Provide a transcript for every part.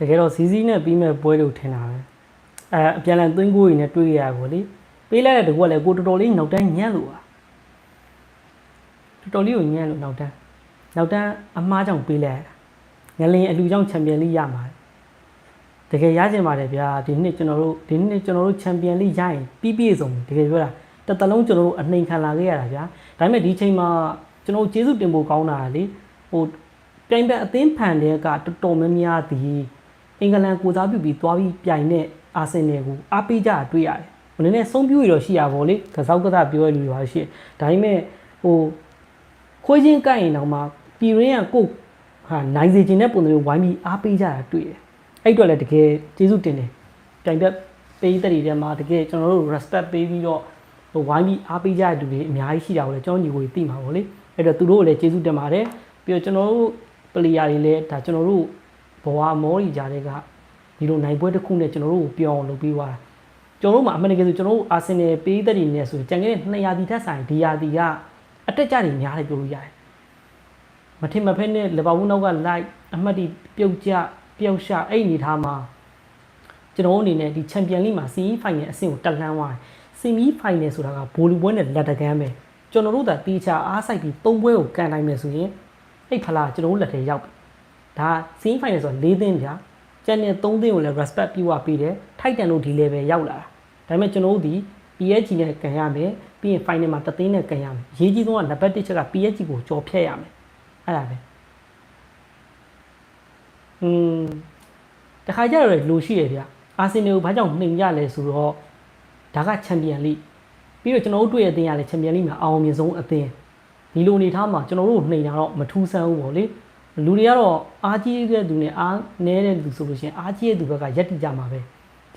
တကယ်တော့စီစီနဲ့ပြီးမဲ့ပွဲလို့ထင်တာပဲအဲအပြန်လန်သွင်းကိုတွေနဲ့တွေးရပါလေပေးလိုက်တဲ့တကူကလည်းကိုတော်တော်လေးနောက်တန်းညံ့လို့ပါတော်တော်လေးကိုညံ့လို့နောက်တန်းနောက်တန်းအမားကြောင့်ပေးလိုက်ရတာငလင်အလူကြောင့်ချန်ပီယံလိရမှာတကယ်ရကျင်ပါတယ်ဗျာဒီနှစ်ကျွန်တော်တို့ဒီနှစ်ကျွန်တော်တို့ချန်ပီယံလိရရင်ပြီးပြည့်စုံတကယ်ပြောတာတစ်တလုံးကျွန်တော်တို့အနှိမ်ခံလာခဲ့ရတာဗျာဒါပေမဲ့ဒီချိန်မှာကျွန်တော်ကျေးဇူးတင်ဖို့ကောင်းတာလေဟိုပြိုင်ဘက်အသင်းဖန်တဲ့ကတော်တော်များများသည် အင်္ဂလန်ကိုစားပြုပြီးသွားပြီးပြိုင်တဲ့အာဆင်နယ်ကိုအားပေးကြတာတွေ့ရတယ်။ဘယ်နည်းနဲ့ဆုံးပြရတော့ရှိရပါဘောလေ။ကစားကစားပြောရလူပါရှိ။ဒါပေမဲ့ဟိုခွေးချင်းကိုက်ရင်တော့မှပြည်ရင်းကကိုဟာနိုင်စေခြင်းတဲ့ပုံစံမျိုးဝိုင်းပြီးအားပေးကြတာတွေ့တယ်။အဲ့အတွက်လည်းတကယ်ကျေးဇူးတင်တယ်။ပြိုင်ဘက်ပေးတဲ့တွေထဲမှာတကယ်ကျွန်တော်တို့ respect ပေးပြီးတော့ဟိုဝိုင်းပြီးအားပေးကြတဲ့လူတွေအများကြီးရှိတာကိုလည်းကျွန်တော်ညီကိုသိမှာပေါ့လေ။အဲ့တော့သူတို့ကိုလည်းကျေးဇူးတင်ပါတယ်။ပြီးတော့ကျွန်တော်တို့ပလေယာတွေလည်းဒါကျွန်တော်တို့ ဘဝမောရီကြားတဲ့ကဒီလိုနိုင်ပွဲတစ်ခုနဲ့ကျွန်တော်တို့ကိုပြောင်းအောင်လုပ်ပြီးသွားတာကျွန်တော်တို့မှာအမှန်တကယ်ဆိုကျွန်တော်တို့အာဆင်နယ်ပေးသက်တွေနဲ့ဆိုကြံခဲ့တဲ့200ရာသီထက်ဆိုင်ဒီရာသီကအတက်ကြတွေများတယ်ပြောလို့ရတယ်မထင်မဖက်နဲ့လီဗာပူးနောက်ကလိုက်အမှတ်ဒီပြုတ်ကျပျောက်ရှအဲ့အနေထားမှာကျွန်တော်တို့အနေနဲ့ဒီချန်ပီယံလိမှာစီးဖိုင်နယ်အဆင့်ကိုတက်လှမ်းသွားတယ်စီမီဖိုင်နယ်ဆိုတာကဘိုလီပွဲနဲ့လက်တကမ်းပဲကျွန်တော်တို့ကတေချာအားစိုက်ပြီး၃ပွဲကိုကန်နိုင်မယ်ဆိုရင်အဲ့ဖလားကျွန်တော်တို့လက်ထဲရောက်ပြီ ဒါစီးဖိုင်နယ်ဆို၄သင်းဗျာကျန်တဲ့၃သင်းကိုလည်း respect ပြုတ်ပေးတယ်ထိုက်တန်လို့ဒီ level ရောက်လာတာဒါပေမဲ့ကျွန်တော်တို့ဒီ PSG နဲ့ကန်ရမယ်ပြီးရင် final မှာတသင်းနဲ့ကန်ရမယ်ရေးကြီးဆုံးကနံပါတ်1ချက်က PSG ကိုကြော်ဖြတ်ရမယ်အဲ့ဒါပဲอืมတခါကျတော့လူရှိတယ်ဗျအာဆင်နယ်ကိုဘာကြောင့်နှိမ်ရလဲဆိုတော့ဒါကချန်ပီယံလိပြီးတော့ကျွန်တော်တို့တွေ့ရတဲ့အသင်းကလည်းချန်ပီယံလိမှာအအောင်မြင်ဆုံးအသင်းဒီလိုအနေထားမှာကျွန်တော်တို့နှိမ်တာတော့မထူးဆန်းဘူးပေါ့လေ လူတွေကတော့အားကြီးတဲ့သူနဲ့အားနည်းတဲ့သူဆိုလို့ရှိရင်အားကြီးတဲ့သူဘက်ကရက်တိကြမှာပဲ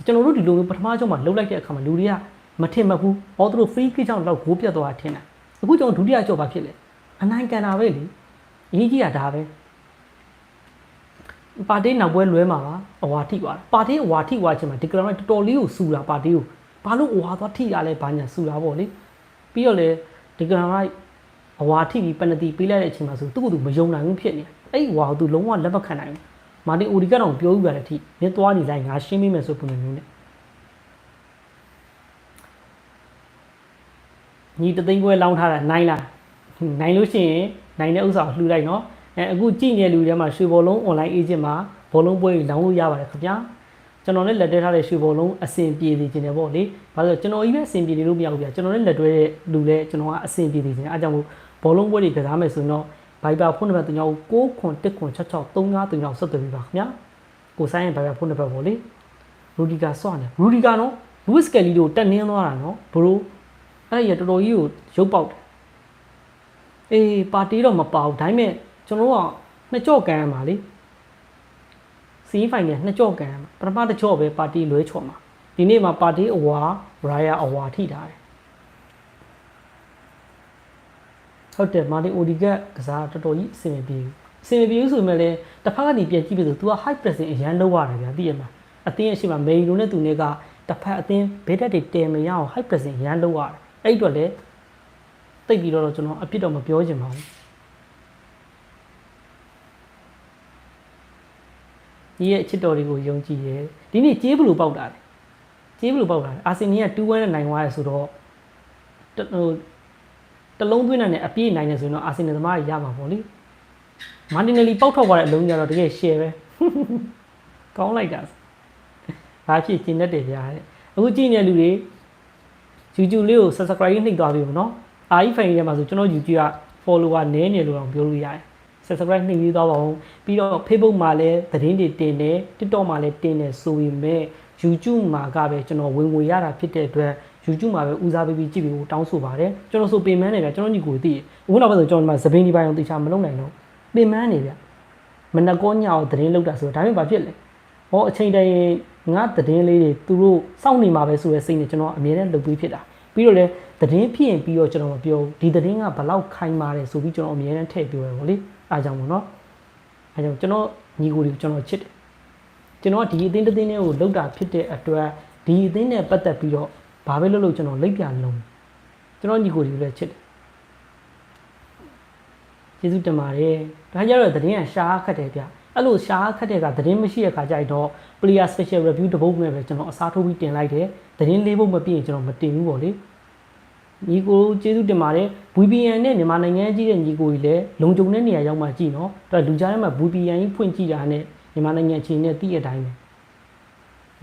ကျွန်တော်တို့ဒီလိုမျိုးပထမဆုံးမှာလှုပ်လိုက်တဲ့အခါမှာလူတွေကမထင်မှတ်ဘူးအော်သူတို့ free kick ကြောင့်တော့ဂိုးပြတ်သွားတာထင်တာအခုကျွန်တော်ဒုတိယကြော့ပါဖြစ်လေအနိုင်ကန်တာပဲလေအရေးကြီးတာဒါပဲပါတီနောက်ပွဲလွဲမှာပါအဝါထိသွားတာပါတီအဝါထိသွားခြင်းမှာဒီကရမိုက်တော်တော်လေးကိုစူတာပါတီကိုဘာလို့အဝါသွားထိရလဲဘာညာစူတာပေါ့လေပြီးတော့လေဒီကရမိုက် အဝါထိပြီးပနတီပေးလိုက်တဲ့အချိန်မှာဆိုသူ့ကိုယ်သူမယုံနိုင်ဘူးဖြစ်နေအဲ့ဝါကိုသူလုံးဝလက်မခံနိုင်ဘူးမာတင်အိုဒီကတော့ပြောပြရတယ်အထိမင်းသွားနေလိုက်ငါရှင်းမိမယ်ဆိုပုံစံမျိုးနဲ့ညီတသိန်းခွဲလောင်းထားတာနိုင်လားနိုင်လို့ရှိရင်နိုင်တဲ့ဥစ္စာကိုလှူလိုက်နော်အဲအခုကြည့်နေတဲ့လူတွေမှာရွှေဘောလုံး online agent မှာဘောလုံးပွဲကြီးလောင်းလို့ရပါတယ်ခင်ဗျာ ကျွန်တော်လည်းလက်တွဲထားတဲ့ရွှေဘောလုံးအဆင်ပြေနေခြင်းတယ်ပေါ့လေဘာလို့လဲကျွန်တော်ကြီးပဲအဆင်ပြေနေလို့မရဘူးဗျာကျွန်တော်လည်းလက်တွဲတဲ့လူလည်းကျွန်တော်ကအဆင်ပြေနေခြင်းအဲအကြောင်းမို့ဘောလုံးပွဲတွေကစားမယ်ဆိုရင်တော့ Viber ဖုန်းနံပါတ်3 9ခွန်1ခွန်66 39 39ဆက်သွယ်ပြီးပါခင်ဗျာကိုဆိုင်ရဲ့ Viber ဖုန်းနံပါတ်ပေါ့လေရူဒီကာစော့နေရူဒီကာနော်လူးစ်ကယ်လီတို့တက်နင်းသွားတာနော်ဘရိုအဲ့ဒီရတော်တော်ကြီးကိုရုပ်ပေါက်တယ်အေးပါတီတော့မပါဘူးဒါပေမဲ့ကျွန်တော်ကနှစ်ကြော့ကန်ရမှာလေ စီးဖိုင်နဲ့နှစ်ကြော့ကန်ရမှာပထမတစ်ကြော့ပဲပါတီလွဲချော်မှာဒီနေ့မှာပါတီအဝါရာယာအဝါထိထားတယ်ဟုတ်တယ်မာတင်အိုဒီကကစားတော်တော်ကြီးအဆင်မပြေဘူးအဆင်မပြေဘူးဆိုပေမဲ့လည်းတစ်ဖက်ကနေပြန်ကြည့်ပြီးဆို तू က high pressing အရန်လုပ်ရတယ်ဗျာသိရမှာအသင်းရဲ့ရှိမှာမေရီလိုနဲ့သူနဲ့ကတစ်ဖက်အသင်းဘေးတက်တွေတဲမရအောင် high pressing အရန်လုပ်ရတယ်အဲ့အတွက်လည်းတိတ်ပြီးတော့ကျွန်တော်အပြစ်တော့မပြောချင်ပါဘူး ဒီရဲ့အချစ်တော်တွေကိုယုံကြည်ရဲဒီနေ့ကြေးဘလူပေါက်တာလေကြေးဘလူပေါက်တာလေအာဆင်နီက2-1နဲ့နိုင်သွားရဲဆိုတော့ဟိုတလုံးသွင်းတဲ့နဲ့အပြည့်နိုင်နေဆိုရင်တော့အာဆင်နယ်သမားရရမှာပေါ့လေမာတင်နယ်လီပေါက်ထွက်သွားတဲ့အလုံးကြတော့တကယ် share ပဲကောင်းလိုက်တာဒါဖြစ်ကျင်တတ်တယ်ဗျာတဲ့အခုကြည့်နေတဲ့လူတွေ YouTube လေးကို subscribe နှိပ်သွားပြီပေါ့နော်အာကြီးဖိုင်ထဲမှာဆိုကျွန်တော် YouTube က follower နည်းနေလို့တော့ပြောလို့ရတယ် subscribe နှိပ်ပြီးသွားပါဦးပြီးတော့ Facebook မှာလည်းသတင်းတွေတင်တယ် TikTok မှာလည်းတင်တယ်ဆိုပေမဲ့ YouTube မှာကပဲကျွန်တော်ဝင်ငွေရတာဖြစ်တဲ့အတွက် YouTube မှာပဲဦးစားပေးပြီးကြည့်ပြီးတောင်းဆိုပါတယ်ကျွန်တော်ဆိုပင်မန်းနေဗျကျွန်တော်ညီကိုသိအခုနောက်ပဲဆိုကျွန်တော်ဒီမှာသပင်းဒီပိုင်းအောင်တေချာမလုပ်နိုင်တော့ပင်မန်းနေဗျမနက်ကောညောင်သတင်းလောက်တာဆိုတော့ဒါပေမဲ့ဘာဖြစ်လဲဟောအချိန်တိုင်းငါသတင်းလေးတွေသူတို့စောင့်နေမှာပဲဆိုတဲ့စိတ်နဲ့ကျွန်တော်အမြဲတမ်းလုပ်ပြီးဖြစ်တာပြီးတော့လည်းသတင်းဖြစ်ရင်ပြီးတော့ကျွန်တော်မပြောဒီသတင်းကဘလောက်ခိုင်မာတယ်ဆိုပြီးကျွန်တော်အမြဲတမ်းထည့်ပြောရပါလေ အားကြောင့်မို့နော်အားကြောင့်ကျွန်တော်ညီကိုတွေကိုကျွန်တော်ချစ်တယ်ကျွန်တော်ကဒီအသင်းတစ်သင်းလေးကိုလောက်တာဖြစ်တဲ့အတွက်ဒီအသင်းနဲ့ပတ်သက်ပြီးတော့ဘာပဲလုပ်လို့ကျွန်တော်လိပ်ပြလုံးကျွန်တော်ညီကိုတွေကိုလည်းချစ်တယ်ကျေးဇူးတင်ပါတယ်ဒါကြတော့သတင်းကရှားခတ်တယ်ဗျအဲ့လိုရှားခက်တဲ့ကသတင်းမရှိတဲ့ခါကျရင်တော့ player special review တစ်ပုဒ်နဲ့ပဲကျွန်တော်အစားထိုးပြီးတင်လိုက်တယ်သတင်းလေးပုဒ်မပြည့်ရင်ကျွန်တော်မတင်ဘူးပေါ့လေ ညီကိုကျေးဇူးတင်ပါတယ် VPN နဲ့မြန်မာနိုင်ငံကြီးတဲ့ညီကိုကြီးလည်းလုံခြုံတဲ့နေရာရောက်မှကြည့်နော်အဲ့လူကြားထဲမှာ VPN ကြီးဖွင့်ကြည့်တာနဲ့မြန်မာနိုင်ငံအခြေအနေသိတဲ့အတိုင်းပဲ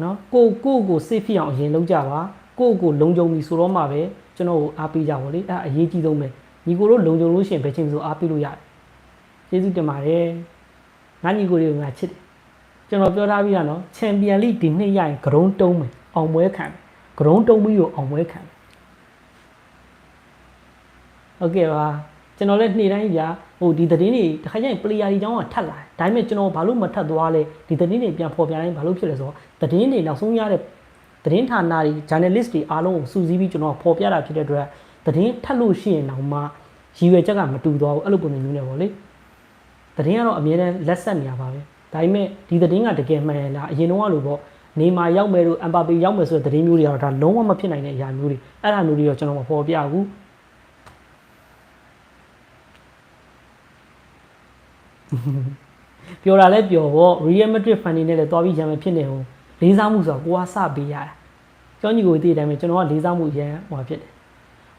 နော်ကိုကိုကို safe ဖြစ်အောင်အရင်လုပ်ကြပါကိုကိုလုံခြုံပြီဆိုတော့မှပဲကျွန်တော်ကိုအားပေးကြပါလေအဲ့အရေးကြီးဆုံးပဲညီကိုတို့လုံခြုံလို့ရှိရင်ဘယ်ချိန်ဆိုအားပေးလို့ရတယ်ကျေးဇူးတင်ပါတယ်ငါညီကိုတွေကိုငါချစ်တယ်ကျွန်တော်ပြောထားပြီးတာနော်ချန်ပီယံလိဒီနှစ်ရရင်ဂရုံးတုံးမယ်အောင်ပွဲခံမယ်ဂရုံးတုံးပြီးတော့အောင်ပွဲခံမယ် ဟုတ်ကဲ့ပါကျွန်တော်လည်းနေ့တိုင်းကြာဟိုဒီသတင်းတွေတစ်ခါကျရင် player တွေကြောင်းကထပ်လာတယ်ဒါပေမဲ့ကျွန်တော်ဘာလို့မထပ်သွားလဲဒီသတင်းတွေပြန်ဖော်ပြတိုင်းဘာလို့ဖြစ်လဲဆိုတော့သတင်းတွေနောက်ဆုံးရတဲ့သတင်းဌာနတွေ journalist တွေအားလုံးကိုစူးစီးပြီးကျွန်တော်ဖော်ပြတာဖြစ်တဲ့အတွက်သတင်းထပ်လို့ရှိရင်တော့မှရည်ရွယ်ချက်ကမတူတော့ဘူးအဲ့လိုပုံစံမျိုးနဲ့ပေါ့လေသတင်းကတော့အမြဲတမ်းလက်ဆက်နေရပါပဲဒါပေမဲ့ဒီသတင်းကတကယ်မှန်ရလားအရင်တုန်းကလိုပေါ့နေမာရောက်မယ်လို့အမ်ပါပေရောက်မယ်ဆိုတဲ့သတင်းမျိုးတွေကတော့ဒါလုံးဝမဖြစ်နိုင်တဲ့အရာမျိုးတွေအဲ့ဒါမျိုးတွေတော့ကျွန်တော်မဖော်ပြဘူး ပြောတာလဲပြောပေါ့ Real Madrid fan တွေနဲ့လည်းတွားပြီးရံမယ်ဖြစ်နေဟုတ်လေးစားမှုဆိုတော့ကိုကစပေးရတာကျောင်းညီကိုတည်တယ်မယ်ကျွန်တော်ကလေးစားမှုရန်ဟိုဖြစ်တယ်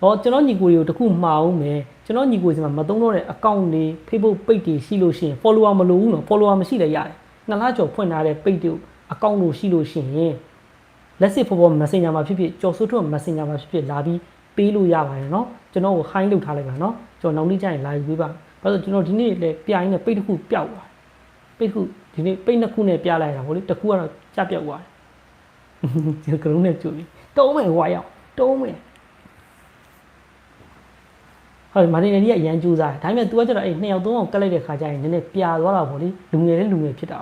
ဟောကျွန်တော်ညီကိုတွေကိုတခုမှားအောင်မယ်ကျွန်တော်ညီကိုစီမှာမသုံးတော့တဲ့အကောင့်တွေ Facebook page တွေရှိလို့ရှိရင် follower မလိုဘူးနော် follower မရှိလည်းရတယ်နှစ်လကျော်ဖွင့်ထားတဲ့ page တွေအကောင့်လို့ရှိလို့ရှိရင်လက်စစ်ဖော်ဖော် messenger မှာဖြစ်ဖြစ်ကြော်စိုးထွတ် messenger မှာဖြစ်ဖြစ်လာပြီးပေးလို့ရပါတယ်နော်ကျွန်တော်ကို high လုပ်ထားလိုက်ပါနော်ကျွန်တော်နောက်နေ့ကျရင်လာယူပေးပါ ဘာလို့ကျွန်တော်ဒီနေ့လည်းပြိုင်နဲ့ page တစ်ခုပျောက်သွားပိတ်ခုဒီနေ့ပိတ်နှစ်ခုနဲ့ပြလိုက်တာဗောလေတစ်ခုကတော့ကြပြောက်သွားတယ်ဒီကရုံးနဲ့ကျူပြီတုံးမယ်ဟွာရောက်တုံးမယ်ဟုတ်မာတင်နယ်ကြီးကအရန်ကြိုးစားတယ်ဒါပေမဲ့ तू ကကျတော့အဲ့နှစ်ယောက်သုံးယောက်ကတ်လိုက်တဲ့ခါကျရင်နည်းနည်းပြာသွားတာဗောလေလူငယ်တဲ့လူငယ်ဖြစ်တာ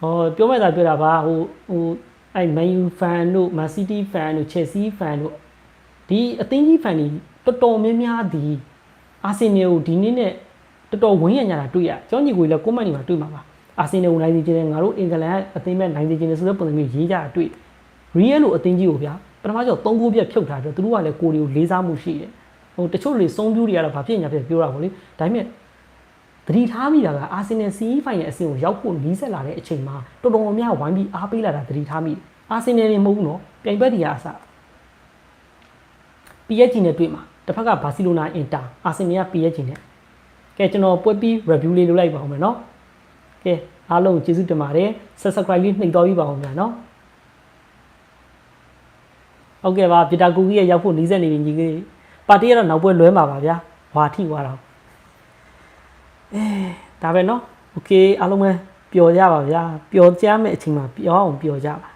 ဟောပြောမဲ့တာပြောတာပါဟိုဟိုအဲ့ Man U fan တို့ Man City fan တို့ Chelsea fan တို့ဒီအသင်းကြီး fan တွေ တော်တော်များများဒီအာဆင်နယ်ကိုဒီနေ့နဲ့တော်တော်ဝင်းရညာတာတွေ့ရကျောင်းညီကိုလည်းကိုမန့်နေမှာတွေ့မှာပါအာဆင်နယ်ကိုနိုင်စီခြင်းနဲ့ငါတို့အင်္ဂလန်အသင်းမဲ့နိုင်စီခြင်းနဲ့ဆိုတဲ့ပုံစံမျိုးရေးကြတာတွေ့ရီယယ်လိုအသင်းကြီးကိုဗျာပထမကျော်၃ခုပြတ်ဖြုတ်ထားတယ်သူတို့ကလည်းကိုရီကိုလေးစားမှုရှိတယ်ဟိုတချို့တွေစုံပြူတွေကတော့ဘာဖြစ်ညာဖြစ်ပြောတာပေါ့လေဒါပေမဲ့သတိထားမိတာကအာဆင်နယ် CE ဖိုင်နယ်အဆင့်ကိုရောက်ဖို့နီးစက်လာတဲ့အချိန်မှာတော်တော်များများဝိုင်းပြီးအားပေးလာတာသတိထားမိတယ်အာဆင်နယ်တွေမဟုတ်ဘူးနော်ပြိုင်ဘက်တွေကအစ PSG နဲ့တွေ့မှာ တစ်ဖက်ကဘာစီလိုနာအင်တာအာဆင်နယ်က PSG နဲ့ကဲကျွန်တော်ပွဲပြီး review လေးလုပ်လိုက်ပါအောင်မယ်နော်ကဲအားလုံးကျေးဇူးတင်ပါတယ် subscribe လေးနှိပ်တော့ပြီးပါအောင်များနော်ဟုတ်ကဲ့ပါဗီတာကူကြီးရဲ့ရောက်ဖို့နီးစက်နေပြီညီကြီးပါတီကတော့နောက်ပွဲလွဲမှာပါဗျာဟွာထိသွားတော့အဲဒါပဲเนาะโอเคအားလုံးပဲပျော်ကြပါဗျာပျော်ကြမယ့်အချိန်မှာပျော်အောင်ပျော်ကြပါ